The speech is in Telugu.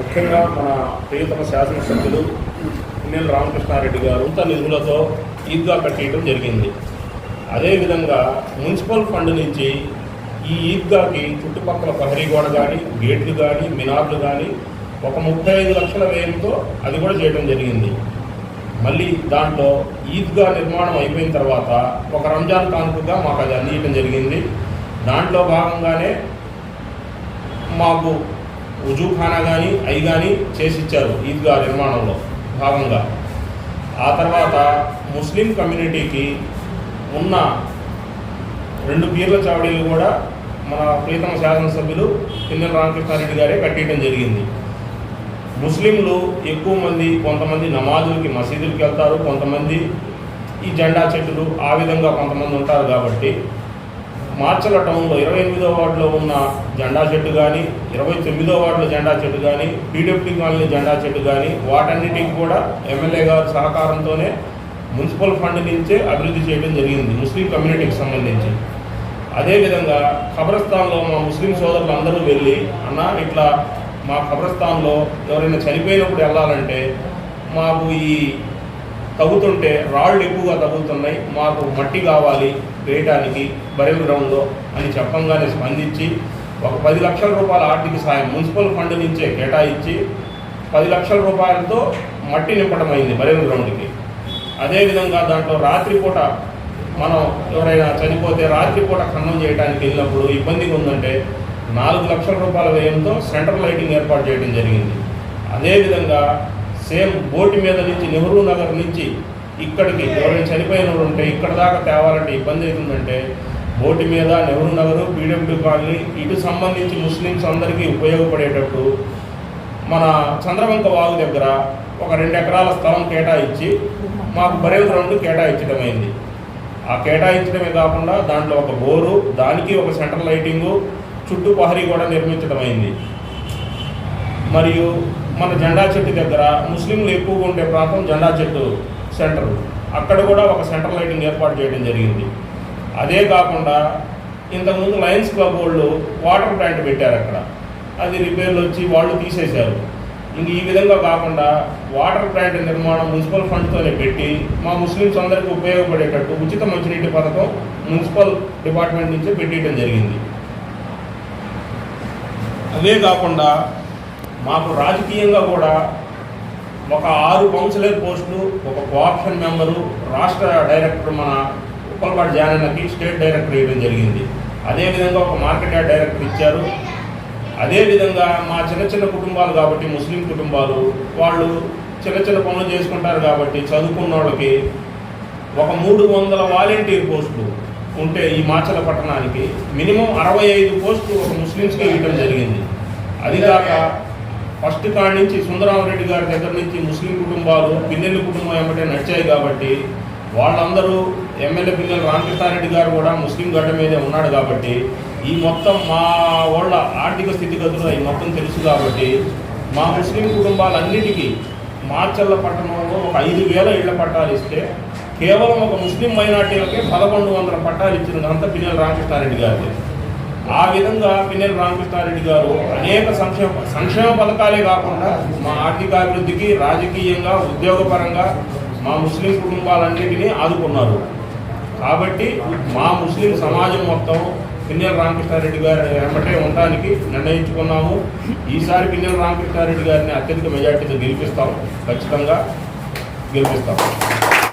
ముఖ్యంగా మన ప్రియతమ శాసనసభ్యులు పిన్నెల రామకృష్ణారెడ్డి గారు ఇంత నిధులతో ఈద్గా కట్టేయడం జరిగింది. అదేవిధంగా మున్సిపల్ ఫండ్ నుంచి ఈ ఈద్గాకి చుట్టుపక్కల ప్రహరీ గోడ కానీ గేట్లు కానీ మినార్లు కానీ ఒక ముప్పై ఐదు లక్షల వ్యయంతో అది కూడా చేయడం జరిగింది. మళ్ళీ దాంట్లో ఈద్గా నిర్మాణం అయిపోయిన తర్వాత ఒక రంజాన్ కానుకగా మాకు అది అందించడం జరిగింది. దాంట్లో భాగంగానే మాకు ఉజుఖానా కానీ అవి కానీ చేసి ఇచ్చారు ఈద్గా నిర్మాణంలో భాగంగా. ఆ తర్వాత ముస్లిం కమ్యూనిటీకి ఉన్న రెండు పీర్ల చావడీలు కూడా మన ప్రీతమ శాసనసభ్యులు పిన్నెల రామకృష్ణారెడ్డి గారే కట్టేయడం జరిగింది. ముస్లింలు ఎక్కువ మంది కొంతమంది నమాజులకి మసీదులకి వెళ్తారు కొంతమంది ఈ జెండా చెట్టులు ఆ విధంగా కొంతమంది ఉంటారు కాబట్టి మార్చల టౌన్లో ఇరవై ఎనిమిదో వార్డులో ఉన్న జెండా చెట్టు కానీ ఇరవై తొమ్మిదో వార్డులో జెండా చెట్టు కానీ పీడబ్ల్యూ కాలనీ జెండా చెట్టు కానీ వాటన్నిటికి కూడా ఎమ్మెల్యే గారి సహకారంతోనే మున్సిపల్ ఫండ్ నుంచే అభివృద్ధి చేయడం జరిగింది ముస్లిం కమ్యూనిటీకి సంబంధించి. అదేవిధంగా ఖబరస్థాన్లో మా ముస్లిం సోదరులు అందరూ వెళ్ళి అన్న ఇట్లా మా ఖబరస్థాన్లో ఎవరైనా చనిపోయినప్పుడు వెళ్ళాలంటే మాకు ఈ తవ్వుతుంటే రాళ్ళు ఎక్కువగా తగ్గుతున్నాయి మాకు మట్టి కావాలి వేయటానికి బరెల్ గ్రౌండ్లో అని చెప్పంగానే స్పందించి ఒక పది లక్షల రూపాయల ఆర్థిక సాయం మున్సిపల్ ఫండ్ నుంచే కేటాయించి పది లక్షల రూపాయలతో మట్టి నింపడం అయింది బరెల్ గ్రౌండ్కి. అదేవిధంగా దాంట్లో రాత్రిపూట మనం ఎవరైనా చనిపోతే రాత్రిపూట ఖండం చేయడానికి వెళ్ళినప్పుడు ఇబ్బందిగా ఉందంటే నాలుగు లక్షల రూపాయల వ్యయంతో సెంటర్ లైటింగ్ ఏర్పాటు చేయడం జరిగింది. అదేవిధంగా సేమ్ బోటి మీద నుంచి నెహ్రూ నగర్ నుంచి ఇక్కడికి ఎవరైనా చనిపోయిన వాళ్ళు ఉంటే ఇక్కడ దాకా తేవాలంటే ఇబ్బంది అవుతుందంటే బోటి మీద నెహ్రూ నగరు పీడబ్ల్యూ కాలనీ ఇటు సంబంధించి ముస్లిమ్స్ అందరికీ ఉపయోగపడేటట్టు మన చంద్రవంక వాగు దగ్గర ఒక రెండు ఎకరాల స్థలం కేటాయించి మాకు బరే గ్రౌండ్ కేటాయించడం అయింది ఆ కేటాయించడమే కాకుండా దాంట్లో ఒక బోరు దానికి ఒక సెంట్రల్ లైటింగు చుట్టూ పహరీ కూడా నిర్మించడం అయింది మరియు మన జెండా చెట్టు దగ్గర ముస్లింలు ఎక్కువగా ఉండే ప్రాంతం జెండా చెట్టు సెంటర్. అక్కడ కూడా ఒక సెంటర్ లైటింగ్ ఏర్పాటు చేయడం జరిగింది. అదే కాకుండా ఇంతకుముందు లయన్స్ క్లబ్ వాళ్ళు వాటర్ ప్లాంట్ పెట్టారు అక్కడ. అది రిపేర్లు వచ్చి వాళ్ళు తీసేశారు. ఇంక ఈ విధంగా కాకుండా వాటర్ ప్లాంట్ నిర్మాణం మున్సిపల్ ఫండ్తోనే పెట్టి మా ముస్లిమ్స్ అందరికీ ఉపయోగపడేటట్టు ఉచిత మంచినీటి పథకం మున్సిపల్ డిపార్ట్మెంట్ నుంచే పెట్టేయడం జరిగింది. అదే కాకుండా మాకు రాజకీయంగా కూడా ఒక ఆరు కౌన్సిలర్ పోస్టులు ఒక కోఆప్షన్ మెంబరు రాష్ట్ర డైరెక్టర్ మన ఉప్పలపాటి జానన్నకి స్టేట్ డైరెక్టర్ ఇవ్వడం జరిగింది. అదేవిధంగా ఒక మార్కెట్ యార్డ్ డైరెక్టర్ ఇచ్చారు. అదేవిధంగా మా చిన్న చిన్న కుటుంబాలు కాబట్టి ముస్లిం కుటుంబాలు వాళ్ళు చిన్న చిన్న పనులు చేసుకుంటారు కాబట్టి చదువుకున్న వాళ్ళకి ఒక మూడు వందల వాలంటీర్ పోస్టులు ఉంటే ఈ మాచల పట్టణానికి మినిమం అరవై ఐదు పోస్టులు ఒక ముస్లిమ్స్కి ఇవ్వడం జరిగింది. అది కాక ఫస్ట్ కాడి నుంచి సుందరామరెడ్డి గారి దగ్గర నుంచి ముస్లిం కుటుంబాలు పిన్నెల్లి కుటుంబం ఏమంటే నడిచాయి కాబట్టి వాళ్ళందరూ ఎమ్మెల్యే పిల్లలు రామకృష్ణారెడ్డి గారు కూడా ముస్లిం గడ్డ మీదే ఉన్నాడు కాబట్టి ఈ మొత్తం మా వాళ్ళ ఆర్థిక స్థితిగతులు ఈ మొత్తం తెలుసు కాబట్టి మా ముస్లిం కుటుంబాలన్నిటికీ మార్చల్ల పట్టణంలో ఒక ఐదు వేల ఇళ్ళ పట్టాలు ఇస్తే కేవలం ఒక ముస్లిం మైనార్టీలకే పదకొండు వందల పట్టాలు ఇచ్చిన అంత పిల్లలు రామకృష్ణారెడ్డి గారికి ఆ విధంగా పిన్నెల రామకృష్ణారెడ్డి గారు అనేక సంక్షేమ సంక్షేమ పథకాలే కాకుండా మా ఆర్థిక అభివృద్ధికి రాజకీయంగా ఉద్యోగపరంగా మా ముస్లిం కుటుంబాలన్నిటినీ ఆదుకున్నారు. కాబట్టి మా ముస్లిం సమాజం మొత్తం పిన్నెల రామకృష్ణారెడ్డి గారి వెంబటే ఉండడానికి నిర్ణయించుకున్నాము. ఈసారి పిన్నెల రామకృష్ణారెడ్డి గారిని అత్యధిక మెజార్టీతో గెలిపిస్తాం. ఖచ్చితంగా గెలిపిస్తాం.